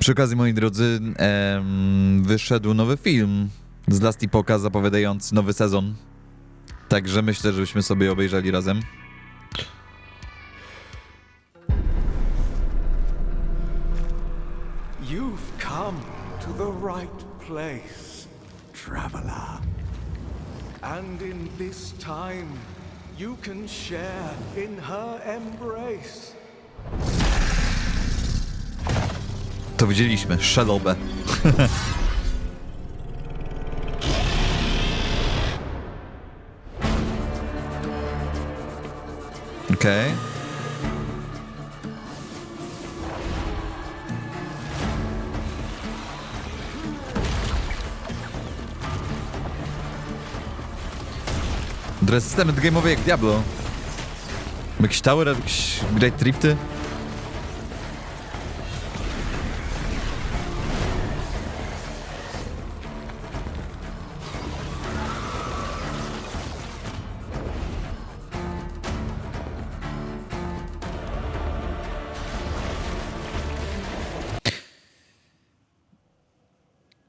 Przy okazji, moi drodzy, em, wyszedł nowy film z Last Epocha zapowiadający nowy sezon. Także myślę, żebyśmy sobie obejrzeli razem. You've come to the right place, traveler. And in this time, you can share in her embrace. To widzieliśmy, szelobę. Okej. Okay. Systemy game'owe jak Diablo. Jakiś tower, jakiś great drifty.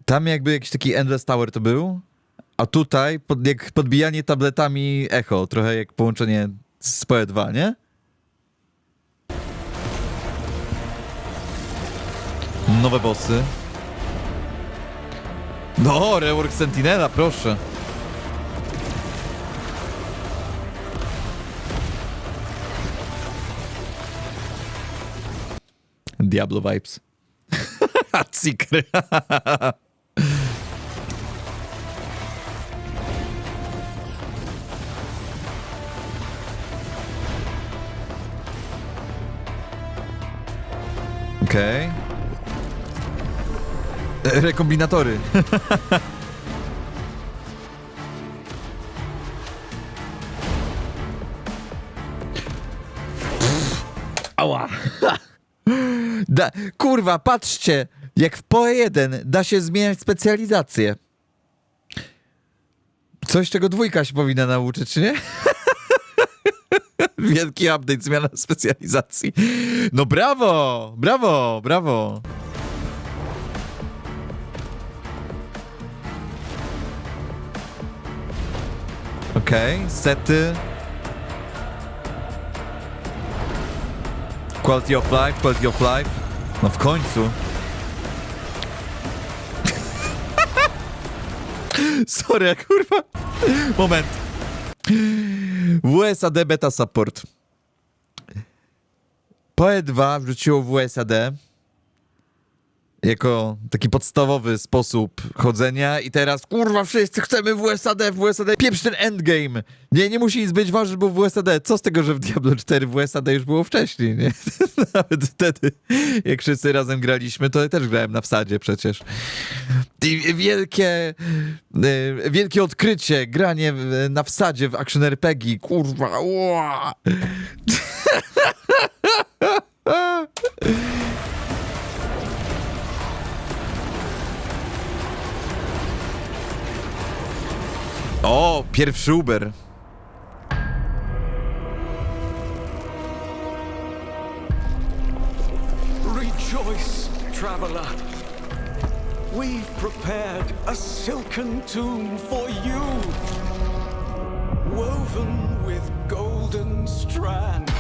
Tam jakby jakiś taki Endless Tower to był, a tutaj pod, jak podbijanie tabletami echo, trochę jak połączenie z PoE 2, nie? Nowe bossy. No, rework Sentinela, proszę. Diablo vibes. Cikry. Okej. E, Rekombinatory. Ała. Da, kurwa, patrzcie, jak w PoE 1 da się zmieniać specjalizację. Coś, czego dwójka się powinna nauczyć, czy nie? Wielki update, zmiana specjalizacji. No brawo, brawo, brawo. Okej, sety. Quality of life, quality of life. No w końcu. Sorry, kurwa. Moment. WSAD Beta Support. PoE 2 wrzuciło WSAD jako taki podstawowy sposób chodzenia i teraz kurwa wszyscy chcemy WSAD, WSAD, pieprz ten endgame. Nie, nie musi nic być ważne, bo WSAD. Co z tego, że w Diablo 4 WSAD już było wcześniej, nie? Nawet wtedy, jak wszyscy razem graliśmy, to ja też grałem na wsadzie przecież. I wielkie, e, wielkie odkrycie, granie w- na wsadzie w action RPG, kurwa. Oh, o, pierwszy Uber. Rejoice, traveler. We've prepared a silken tomb for you, woven with golden strands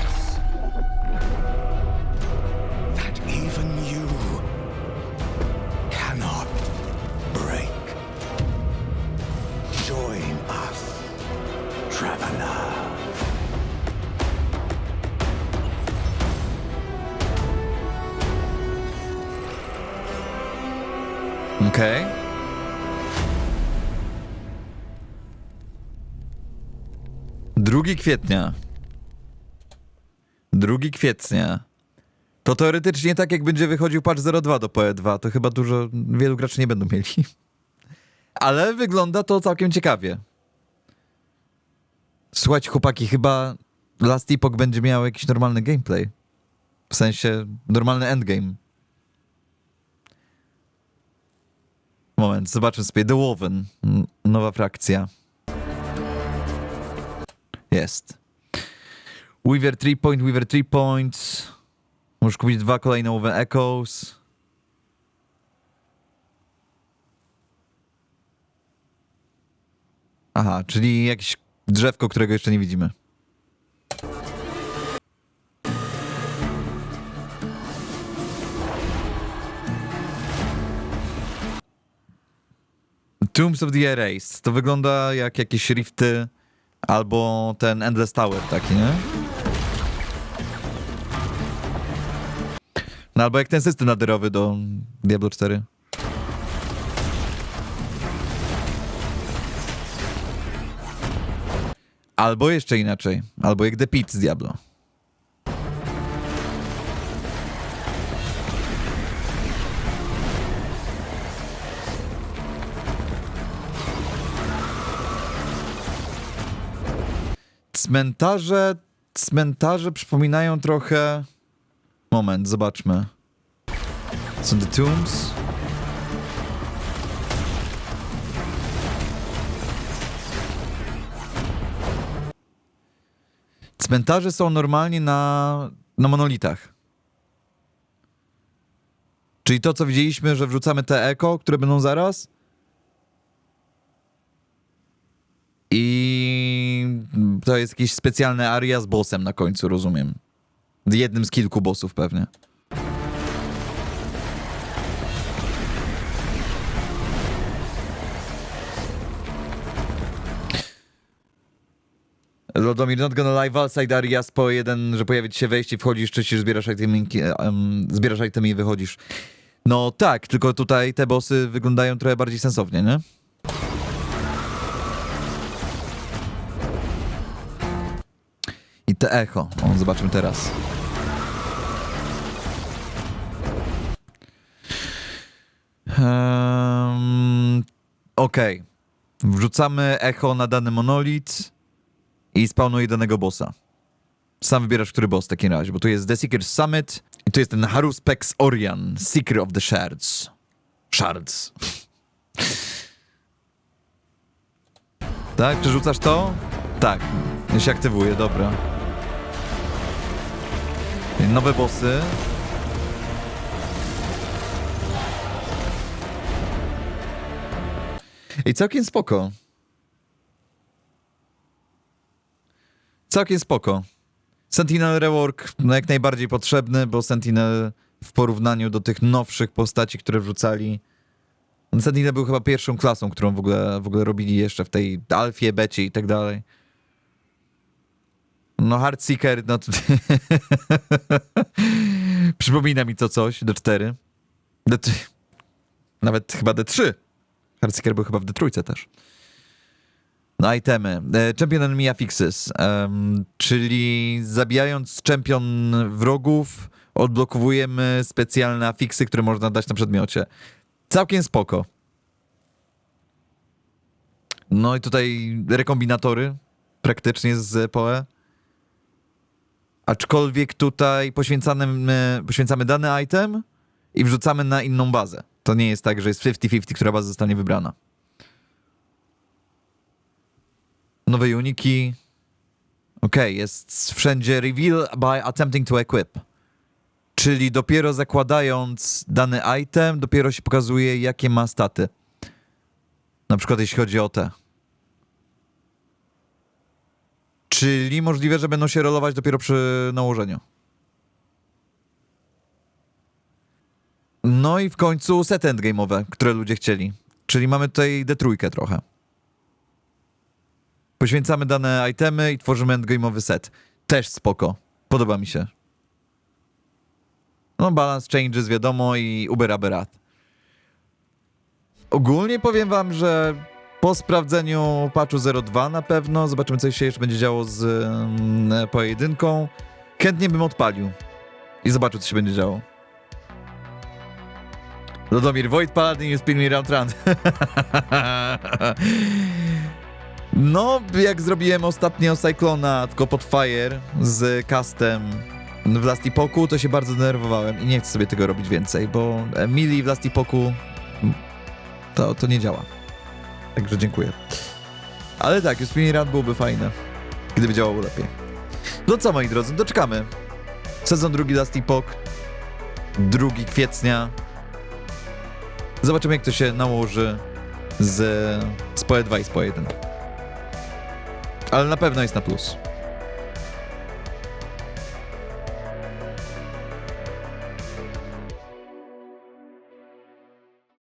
traveler. Okej. Drugi kwietnia. Drugi kwietnia. To teoretycznie tak, jak będzie wychodził patch 02 do PoE 2, to chyba dużo, wielu graczy nie będą mieli. Ale wygląda to całkiem ciekawie. Słuchajcie, chłopaki, chyba Last Epoch będzie miał jakiś normalny gameplay. W sensie normalny endgame. Moment, zobaczmy sobie. The Woven. Nowa frakcja. Jest. Weaver 3 Point, Weaver 3 Points. Możesz kupić dwa kolejne Woven Echoes. Aha, czyli jakiś drzewko, którego jeszcze nie widzimy. Tombs of the Erased. To wygląda jak jakieś rifty albo ten Endless Tower taki, nie? No albo jak ten system naderowy do Diablo 4. Albo jeszcze inaczej. Albo jak The Pit z Diablo. Cmentarze, cmentarze przypominają trochę... Moment, zobaczmy. Są The Tombs. Cmentarze są normalnie na, na monolitach. Czyli to, co widzieliśmy, że wrzucamy te eko, które będą zaraz. I to jest jakieś specjalne aria z bossem na końcu, rozumiem. Jednym z kilku bossów pewnie. Lodomir, not gonna lie, outside areas po jeden, że pojawia ci się wejście, wchodzisz, czyścisz, zbierasz itemy, um, zbierasz itemy i wychodzisz. No tak, tylko tutaj te bossy wyglądają trochę bardziej sensownie, nie? I te echo. O, zobaczmy teraz. Um, Okej. Wrzucamy echo na dany monolit i spawnuje danego bossa. Sam wybierasz, który boss w takim razie, bo tu jest The Seeker's Summit i tu jest ten Haruspex Orion, Seeker of the Shards. Shards. tak, przerzucasz to? Tak, ja się aktywuje, dobra. Nowe bossy. I całkiem spoko. Całkiem spoko. Sentinel Rework no jak najbardziej potrzebny, bo Sentinel w porównaniu do tych nowszych postaci, które wrzucali. no Sentinel był chyba pierwszą klasą, którą w ogóle, w ogóle robili jeszcze w tej alfie, becie i tak dalej. No Heartseeker, no to... Przypomina mi to coś, D4. D3. Nawet chyba D3. Heartseeker był chyba w D3 też. No itemy. E, Champion Enemy Affixes, em, czyli zabijając champion wrogów, odblokowujemy specjalne afiksy, które można dać na przedmiocie. Całkiem spoko. No i tutaj rekombinatory, praktycznie z PoE. Aczkolwiek tutaj poświęcamy, poświęcamy dany item i wrzucamy na inną bazę. To nie jest tak, że jest 50-50, która baza zostanie wybrana. Nowe uniki. Okej, jest wszędzie reveal by attempting to equip. Czyli dopiero zakładając dany item, dopiero się pokazuje, jakie ma staty. Na przykład jeśli chodzi o te. Czyli możliwe, że będą się rolować dopiero przy nałożeniu. No i w końcu set endgame'owe, które ludzie chcieli. Czyli mamy tutaj D3 trochę. Poświęcamy dane itemy i tworzymy endgame'owy set. Też spoko. Podoba mi się. No, balance changes, wiadomo, i Uber Aberat. Ogólnie powiem wam, że po sprawdzeniu patchu 02 na pewno, zobaczymy co się jeszcze będzie działo z um, pojedynką, chętnie bym odpalił i zobaczył co się będzie działo. Lodomir Void Paladin jest Me Round Run. No, jak zrobiłem ostatnio Cyclona, tylko pod Fire z castem w Last Epoku, to się bardzo denerwowałem i nie chcę sobie tego robić więcej, bo Mili w Last Epoku to, to nie działa. Także dziękuję. Ale tak, już mini run byłoby fajne, gdyby działało lepiej. No co, moi drodzy, doczekamy. Sezon drugi Last Epoch, 2 kwietnia. Zobaczymy, jak to się nałoży z, z PoE 2 i z PoE 1. Ale na pewno jest na plus.